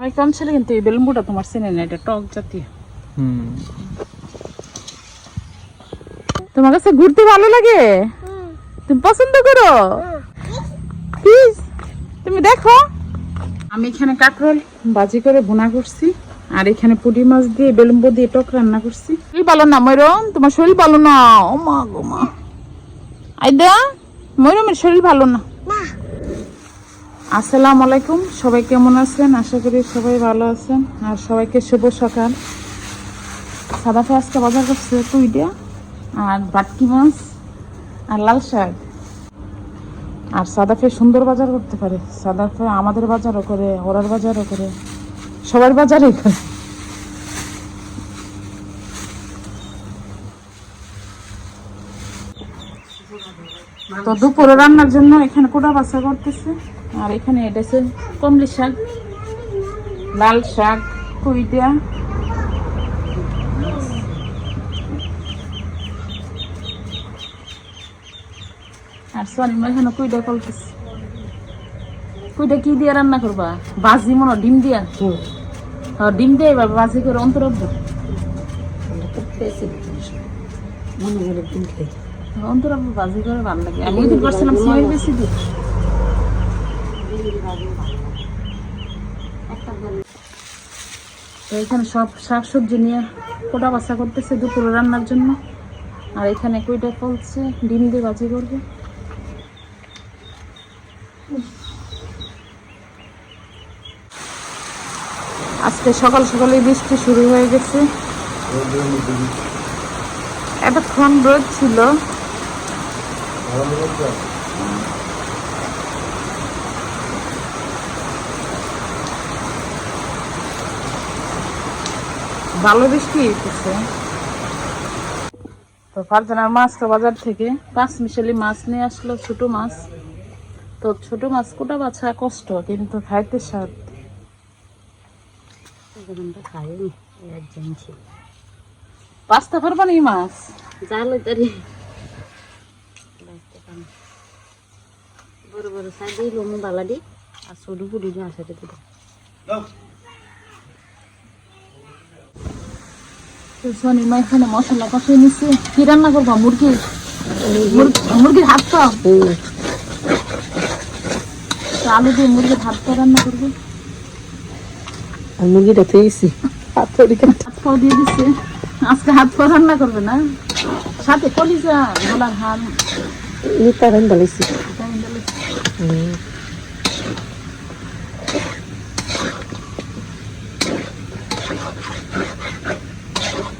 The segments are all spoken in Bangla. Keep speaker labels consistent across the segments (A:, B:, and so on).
A: আমি কম ছেলে কিন্তু এই বেলুনটা তোমার চিনে না এটা টক জাতীয়।
B: হুম।
A: তোমার কাছে ঘুরতে ভালো লাগে? তুমি পছন্দ করো? প্লিজ তুমি দেখো। আমি এখানে কাঁকরোল বাজি করে ভুনা করছি আর এখানে পুঁটি মাছ দিয়ে বেলুম্বো দিয়ে টক রান্না করছি। শরীর ভালো না ময়রম? তোমার শরীর ভালো না? ও মা গো মা। আইদা ময়রমের শরীর ভালো না। আসসালামু আলাইকুম। সবাই কেমন আছেন? আশা করি সবাই ভালো আছেন। আর সবাইকে শুভ সকাল। সাদা আজকে বাজার করছে কুইডা আর বাটকি মাছ আর লাল শাক। আর সাদা ফে সুন্দর বাজার করতে পারে। সাদা ফে আমাদের বাজারও করে, ওরার বাজারও করে। সবার বাজারই করে। তো দুপুরে রান্নার জন্য এখানে কোটা বাসা করতেছে? আর এখানে এটা হচ্ছে কমলি শাক লাল শাক কুইটা আর সোয়ালিমা এখানে কুইটা কলতেছে। কুইটা কি দিয়ে রান্না করবা? বাজি মনে ডিম দিয়া? হ্যাঁ ডিম দিয়ে এবার বাজি করে অন্তরব্য অন্তরব্য বাজি করে ভালো লাগে। আমি করছিলাম সিমের বেশি দিয়ে। তো এখানে সব শাক সবজি নিয়ে কোটা বাসা করতেছে দুপুরে রান্নার জন্য। আর এখানে কুইটা ফলছে? ডিম দিয়ে বাজি করবে। আজকে সকাল সকালে বৃষ্টি শুরু হয়ে গেছে। এতক্ষণ রোদ ছিল। ভালো বৃষ্টি হইতেছে। তো ফারজানার মাছটা বাজার থেকে পাঁচ মিশালি মাছ নিয়ে আসলো ছোট মাছ। তো ছোট মাছ কোটা বাছা কষ্ট কিন্তু খাইতে স্বাদ। পাঁচটা পারবা নি মাছ?
C: জাল তরি বড় বড় সাইজ দিই লোমু বালা দি আর সরু পুরি দিও। আসাতে দিই
A: তো সোনি মা এখানে মশলা কষিয়ে নিচ্ছে। কি রান্না করবা মুরগি মুরগির হাত তো? তো আলু দিয়ে মুরগির হাত পা রান্না করবে।
C: আর মুরগিটা থেয়েছি
A: হাত পাও দিয়ে দিচ্ছে। আজকে হাত পা রান্না করবে না? সাথে কলিজা গলার হাল
C: লিটা রান বালাইছি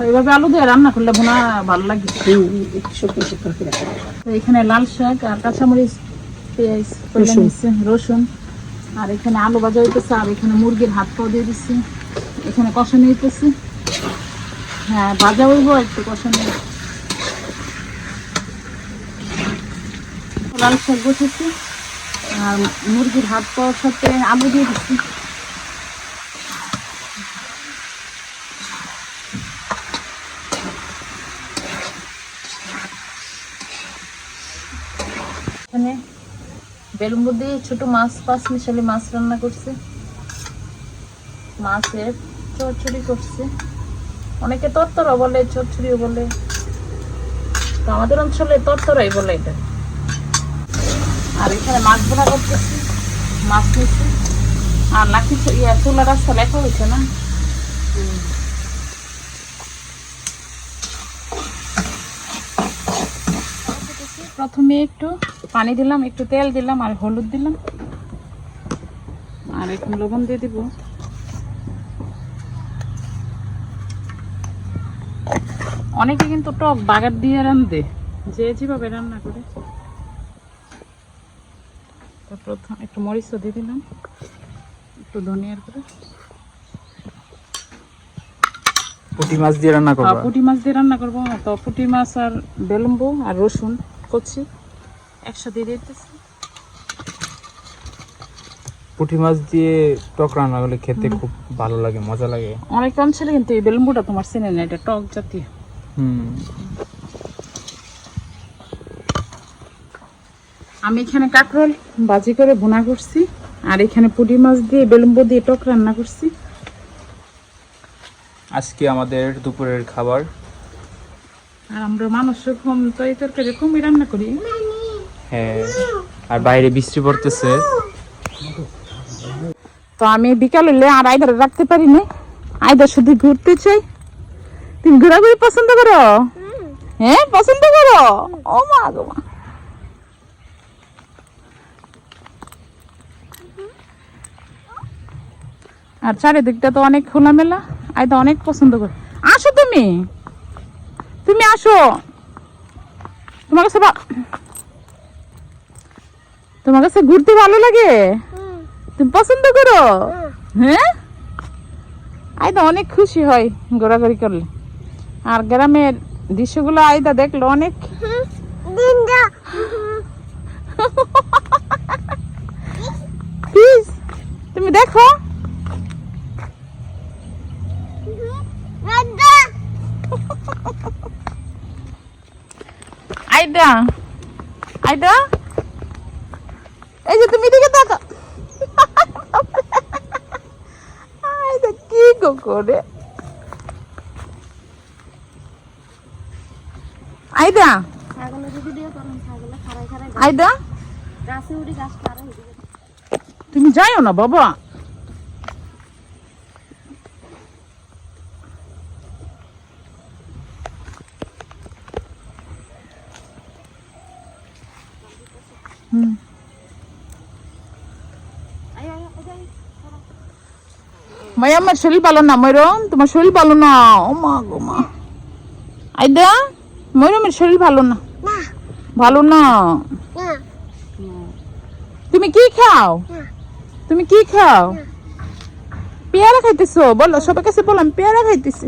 A: এইভাবে আলু দিয়ে রান্না করলে ভুনা ভালো লাগে। এখানে লাল শাক আর কাঁচামরিচ পেঁয়াজ
C: রসুন।
A: আর এখানে আলু ভাজা হইতেছে আর এখানে মুরগির হাত পাও দিয়ে দিচ্ছি। এখানে কষানো হইতেছে। হ্যাঁ ভাজা হইব একটু কষানো লাল শাক বসেছি। আর মুরগির হাত পাওয়ার সাথে আলু দিয়ে দিচ্ছি। এখানে বেলুন দিয়ে ছোট মাছ, পাঁচ মিশালি মাছ রান্না করছে। মাছের চচ্চড়ি করছে। অনেকে তরতরা বলে, চচ্চড়িও বলে। তো আমাদের অঞ্চলে তরতরাই বলে এটা। আর এখানে মাছ ভরা করতেছি, মাছ নিচ্ছি আর চ- ইয়া চুলা রাস্তা লেখা হয়েছে না? প্রথমে একটু পানি দিলাম একটু তেল দিলাম আর হলুদ দিলাম। আর একটু লবণ দিয়ে দিব। অনেকে কিন্তু টক বাগার দিয়ে রান্ধে যে যেভাবে রান্না করে। তো প্রথম একটু মরিচও দিয়ে দিলাম একটু ধনিয়ার করে
B: পুঁটি মাছ দিয়ে রান্না করবা?
A: পুঁটি মাছ দিয়ে রান্না করব। তো পুঁটি মাছ আর বেলুম্বু আর রসুন কচি। একসাথে দিয়ে দিতেছি।
B: পুঁটি মাছ দিয়ে টক রান্না করলে খেতে খুব ভালো লাগে মজা লাগে।
A: অনেক কম ছেলে কিন্তু এই বেলুম্বুটা তোমার চেনে না এটা টক জাতীয়।
B: হুম।
A: আমি এখানে কাঁকরোল বাজি করে ভুনা করছি আর এখানে পুঁটি মাছ দিয়ে বেলুম্বো দিয়ে টক রান্না করছি।
B: আজকে আমাদের দুপুরের খাবার।
A: আর আমরা মানুষ কম তো এই তরকারি কমই রান্না করি।
B: হ্যাঁ আর বাইরে বৃষ্টি পড়তেছে।
A: তো আমি বিকাল হলে আর আইদার রাখতে পারি না আইদার শুধু ঘুরতে চাই। তুমি ঘোরাঘুরি পছন্দ করো? হ্যাঁ পছন্দ করো? ও মা গো মা। আর চারিদিকটা তো অনেক খোলামেলা। আইদা অনেক পছন্দ করে। আসো তুমি। তুমি আসো। তোমার কাছে তোমার কাছে ঘুরতে ভালো লাগে? তুমি পছন্দ করো? হ্যাঁ? আইদা অনেক খুশি হয় ঘোরাঘুরি করলে। আর গ্রামের দৃশ্যগুলো আইদা দেখল অনেক। তুমি দেখো। আইদা আইদা এই যে তুমি দিকে তাকা আইদা কি গো করে। আইদা। আইদা।
C: গাছে উঠি গাছ খারাই উঠি
A: তুমি যাইও না বাবা। মাই আমার শরীর ভালো না ময়রম তোমার শরীর ভালো না। ও মা গো মা। আইদা ময়রমের শরীর ভালো না। ভালো না। তুমি কি খাও? তুমি কি খাও? পেয়ারা খাইতেছো? বলো সবার কাছে বললাম পেয়ারা খাইতেছি।